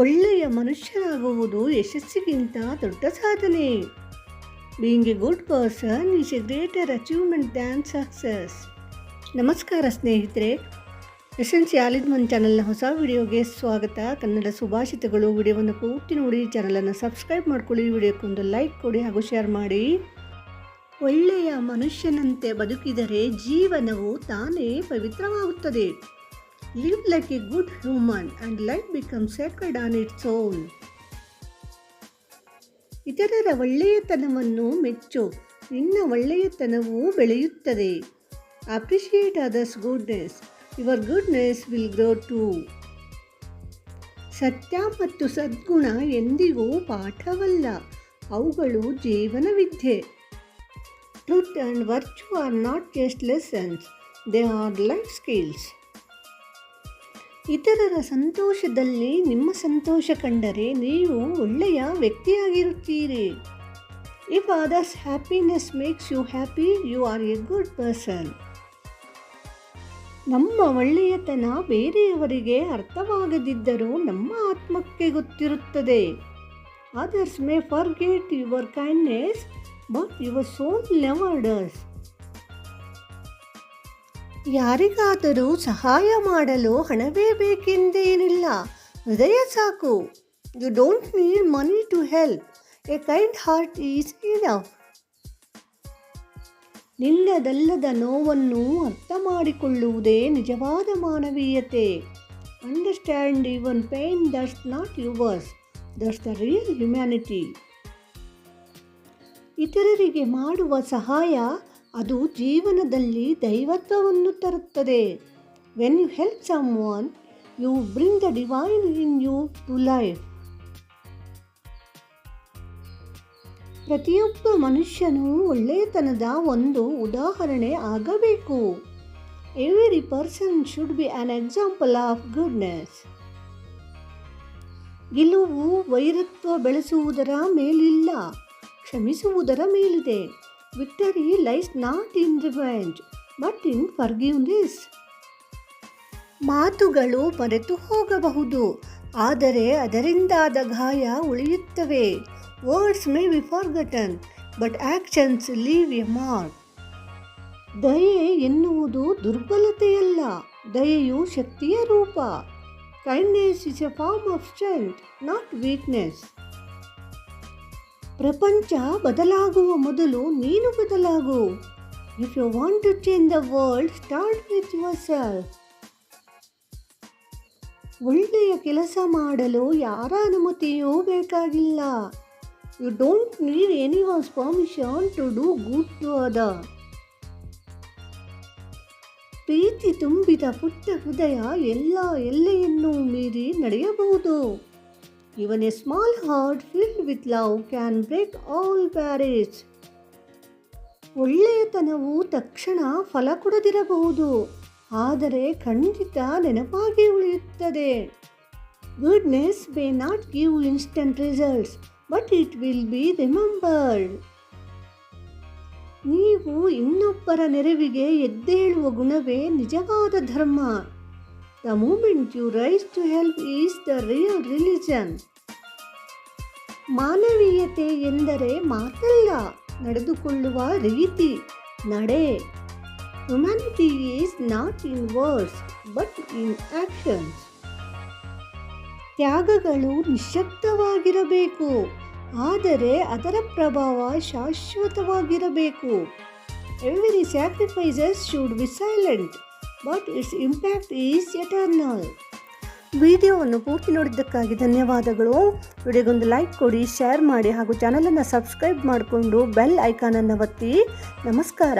ಒಳ್ಳೆಯ ಮನುಷ್ಯರಾಗುವುದು ಯಶಸ್ಸಿಗಿಂತ ದೊಡ್ಡ ಸಾಧನೆ. Being a good person is a greater achievement than success ನಮಸ್ಕಾರ ಸ್ನೇಹಿತರೆ ಎಸೆನ್ಸಿಯಾಲಿದ್ ಮನ್ ಚಾನಲ್ನ ಹೊಸ ವಿಡಿಯೋಗೆ ಸ್ವಾಗತ. ಕನ್ನಡ ಸುಭಾಷಿತಗಳು ವಿಡಿಯೋವನ್ನು ಪೂರ್ತಿ ನೋಡಿ, ಚಾನಲನ್ನು ಸಬ್ಸ್ಕ್ರೈಬ್ ಮಾಡ್ಕೊಳ್ಳಿ, ವಿಡಿಯೋಕ್ಕೊಂದು ಲೈಕ್ ಕೊಡಿ ಹಾಗೂ ಶೇರ್ ಮಾಡಿ. ಒಳ್ಳೆಯ ಮನುಷ್ಯನಂತೆ ಬದುಕಿದರೆ ಜೀವನವು ತಾನೇ ಪವಿತ್ರವಾಗುತ್ತದೆ. Live like a good human and life becomes sacred on its own. ಇತರರ ಒಳ್ಳೆಯತನವನ್ನು ಮೆಚ್ಚು. ನಿನ್ನ ಒಳ್ಳೆಯತನವು ಬೆಳೆಯುತ್ತದೆ. Appreciate others goodness your goodness will grow too ಸತ್ಯ ಮತ್ತು ಸದ್ಗುಣ ಎಂದಿಗೂ ಪಾಠವಲ್ಲ. ಅವುಗಳು ಜೀವನ ವಿದ್ಯೆ truth and virtue are not just lessons they are life skills ಇತರರ ಸಂತೋಷದಲ್ಲಿ ನಿಮ್ಮ ಸಂತೋಷ ಕಂಡರೆ ನೀವು ಒಳ್ಳೆಯ ವ್ಯಕ್ತಿಯಾಗಿರುತ್ತೀರಿ. If others happiness makes you happy you are a good person ನಮ್ಮ ಒಳ್ಳೆಯತನ ಬೇರೆಯವರಿಗೆ ಅರ್ಥವಾಗದಿದ್ದರೂ ನಮ್ಮ ಆತ್ಮಕ್ಕೆ ಗೊತ್ತಿರುತ್ತದೆ. Others may forget your kindness but your soul never does ಯಾರಿಗಾದರೂ ಸಹಾಯ ಮಾಡಲು ಹಣವೇ ಬೇಕೆಂದೇನಿಲ್ಲ. ಹೃದಯ ಸಾಕು. You don't need money to help a kind heart is enough ನಿನ್ನದಲ್ಲದ ನೋವನ್ನು ಅರ್ಥ ಮಾಡಿಕೊಳ್ಳುವುದೇ ನಿಜವಾದ ಮಾನವೀಯತೆ. Understand even pain that's not yours that's the real humanity ಇತರರಿಗೆ ಮಾಡುವ ಸಹಾಯ ಅದು ಜೀವನದಲ್ಲಿ ದೈವತ್ವವನ್ನು ತರುತ್ತದೆ. When you help someone you bring the divine in you to life ಪ್ರತಿಯೊಬ್ಬ ಮನುಷ್ಯನು ಒಳ್ಳೆಯತನದ ಒಂದು ಉದಾಹರಣೆ ಆಗಬೇಕು. Every person should be an example of goodness ಗೆಲುವು ವೈರತ್ವ ಬೆಳೆಸುವುದರ ಮೇಲಿಲ್ಲ. ಕ್ಷಮಿಸುವುದರ ಮೇಲಿದೆ. Victory lies not in revenge. But in forgiveness ಮಾತುಗಳು ಮರೆತು ಹೋಗಬಹುದು. ಆದರೆ ಅದರಿಂದಾದ ಗಾಯ ಉಳಿಯುತ್ತವೆ. Words may be forgotten, but actions leave a mark. ದಯೆ ಎನ್ನುವುದು ದುರ್ಬಲತೆಯಲ್ಲ. ದಯೆಯು ಶಕ್ತಿಯ ರೂಪ. Kindness is a form of strength, not weakness. ಪ್ರಪಂಚ ಬದಲಾಗುವ ಮೊದಲು ನೀನು ಬದಲಾಗು. If you want to change the world start with yourself ಒಳ್ಳೆಯ ಕೆಲಸ ಮಾಡಲು ಯಾರ ಅನುಮತಿಯೂ ಬೇಕಾಗಿಲ್ಲ. You don't need any was permission to do good to ಅದ ಪ್ರೀತಿ ತುಂಬಿದ ಪುಟ್ಟ ಹೃದಯ ಎಲ್ಲ ಎಲ್ಲೆಯನ್ನು ಮೀರಿ ನಡೆಯಬಹುದು. ಇವನ್ a small heart filled with love can break all barriers. ಒಳ್ಳೆಯತನವು ತಕ್ಷಣ ಫಲ ಕೊಡದಿರಬಹುದು. ಆದರೆ ಖಂಡಿತ ನೆನಪಾಗಿ ಉಳಿಯುತ್ತದೆ. Goodness may not give instant results but it will be remembered ನೀವು ಇನ್ನೊಬ್ಬರ ನೆರವಿಗೆ ಎದ್ದೇಳುವ ಗುಣವೇ ನಿಜವಾದ ಧರ್ಮ. The moment you rise to help is the real religion. ಮಾನವೀಯತೆ ಎಂದರೆ ಮಾತಲ್ಲ, ನಡೆದುಕೊಳ್ಳುವ ರೀತಿ, ನಡೆ. Humanity is not in words but in actions ತ್ಯಾಗಗಳು ನಿಶ್ಶಬ್ದವಾಗಿರಬೇಕು ಆದರೆ ಅದರ ಪ್ರಭಾವ ಶಾಶ್ವತವಾಗಿರಬೇಕು. Every sacrifices should be silent but its impact is eternal ವಿಡಿಯೋವನ್ನು ಪೂರ್ತಿ ನೋಡಿದ್ದಕ್ಕಾಗಿ ಧನ್ಯವಾದಗಳು. ವಿಡಿಯೋಗೊಂದು ಲೈಕ್ ಕೊಡಿ, ಶೇರ್ ಮಾಡಿ ಹಾಗೂ ಚಾನಲನ್ನು ಸಬ್ಸ್ಕ್ರೈಬ್ ಮಾಡಿಕೊಂಡು ಬೆಲ್ ಐಕಾನನ್ನು ಒತ್ತಿ. ನಮಸ್ಕಾರ.